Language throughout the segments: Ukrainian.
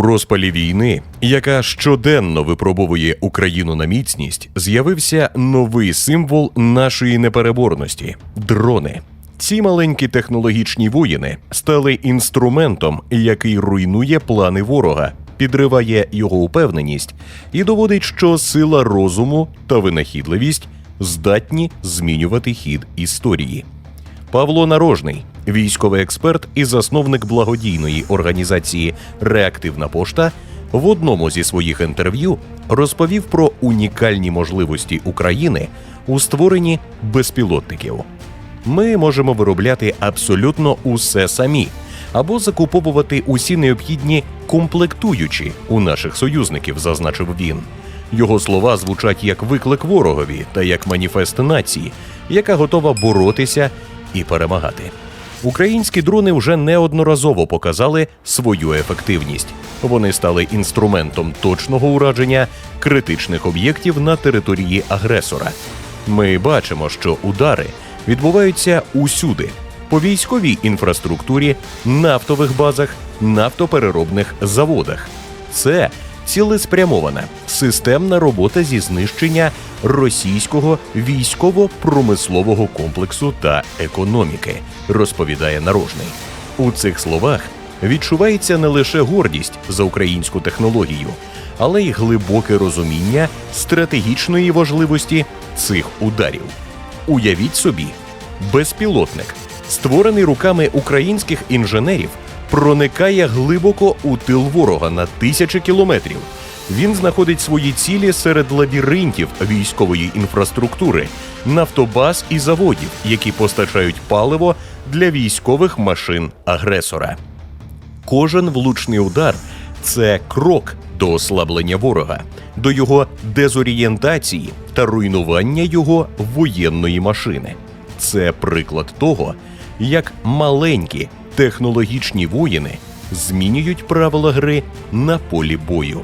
У розпалі війни, яка щоденно випробовує Україну на міцність, з'явився новий символ нашої непереборності дрони. Ці маленькі технологічні воїни стали інструментом, який руйнує плани ворога, підриває його упевненість і доводить, що сила розуму та винахідливість здатні змінювати хід історії. Павло Нарожний, військовий експерт і засновник благодійної організації Реактивна пошта, в одному зі своїх інтерв'ю розповів про унікальні можливості України у створенні безпілотників. Ми можемо виробляти абсолютно усе самі або закуповувати усі необхідні комплектуючі у наших союзників, зазначив він. Його слова звучать як виклик ворогові та як маніфест нації, яка готова боротися і перемагати. Українські дрони вже неодноразово показали свою ефективність. Вони стали інструментом точного ураження критичних об'єктів на території агресора. Ми бачимо, що удари відбуваються усюди по військовій інфраструктурі, нафтових базах, нафтопереробних заводах. Це цілеспрямована системна робота зі знищення російського військово-промислового комплексу та економіки, розповідає Нарожний. У цих словах відчувається не лише гордість за українську технологію, але й глибоке розуміння стратегічної важливості цих ударів. Уявіть собі, безпілотник, створений руками українських інженерів, проникає глибоко у тил ворога на тисячі кілометрів. Він знаходить свої цілі серед лабіринтів військової інфраструктури, нафтобаз і заводів, які постачають паливо для військових машин агресора. Кожен влучний удар це крок до ослаблення ворога, до його дезорієнтації та руйнування його воєнної машини. Це приклад того, як маленькі технологічні воїни змінюють правила гри на полі бою.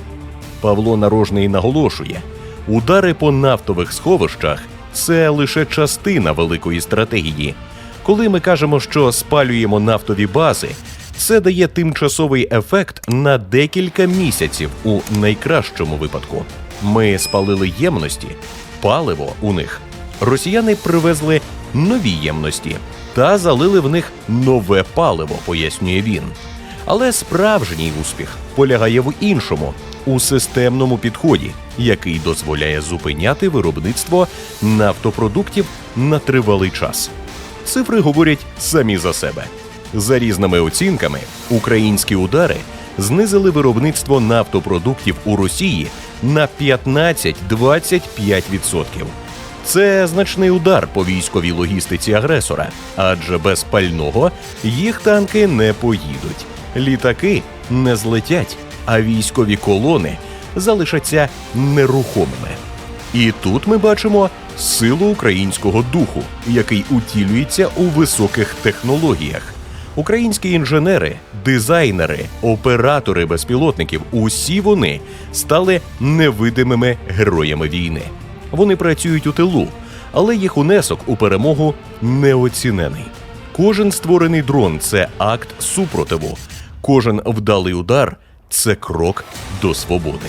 Павло Нарожний наголошує: удари по нафтових сховищах це лише частина великої стратегії. Коли ми кажемо, що спалюємо нафтові бази, це дає тимчасовий ефект на декілька місяців у найкращому випадку. Ми спалили ємності, паливо у них. Росіяни привезли нові ємності та залили в них нове паливо, пояснює він. Але справжній успіх полягає в іншому у системному підході, який дозволяє зупиняти виробництво нафтопродуктів на тривалий час. Цифри говорять самі за себе. За різними оцінками, українські удари знизили виробництво нафтопродуктів у Росії на 15-25%. Це значний удар по військовій логістиці агресора, адже без пального їх танки не поїдуть, літаки не злетять, а військові колони залишаться нерухомими. І тут ми бачимо силу українського духу, який утілюється у високих технологіях. Українські інженери, дизайнери, оператори безпілотників усі вони стали невидимими героями війни. Вони працюють у тилу, але їх унесок у перемогу неоцінений. Кожен створений дрон це акт супротиву, кожен вдалий удар це крок до свободи.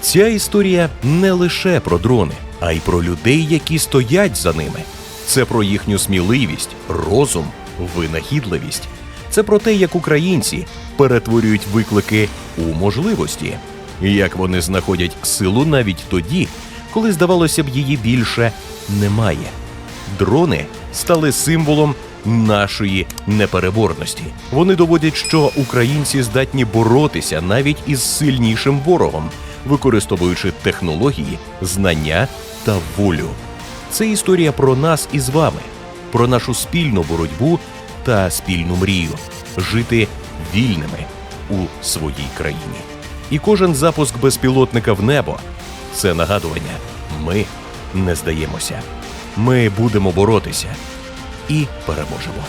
Ця історія не лише про дрони, а й про людей, які стоять за ними. Це про їхню сміливість, розум, винахідливість. Це про те, як українці перетворюють виклики у можливості, як вони знаходять силу навіть тоді, коли здавалося б, її більше немає. Дрони стали символом нашої непереборності. Вони доводять, що українці здатні боротися навіть із сильнішим ворогом, використовуючи технології, знання та волю. Це історія про нас із вами, про нашу спільну боротьбу та спільну мрію жити вільними у своїй країні. І кожен запуск безпілотника в небо це нагадування. Ми не здаємося. Ми будемо боротися і переможемо.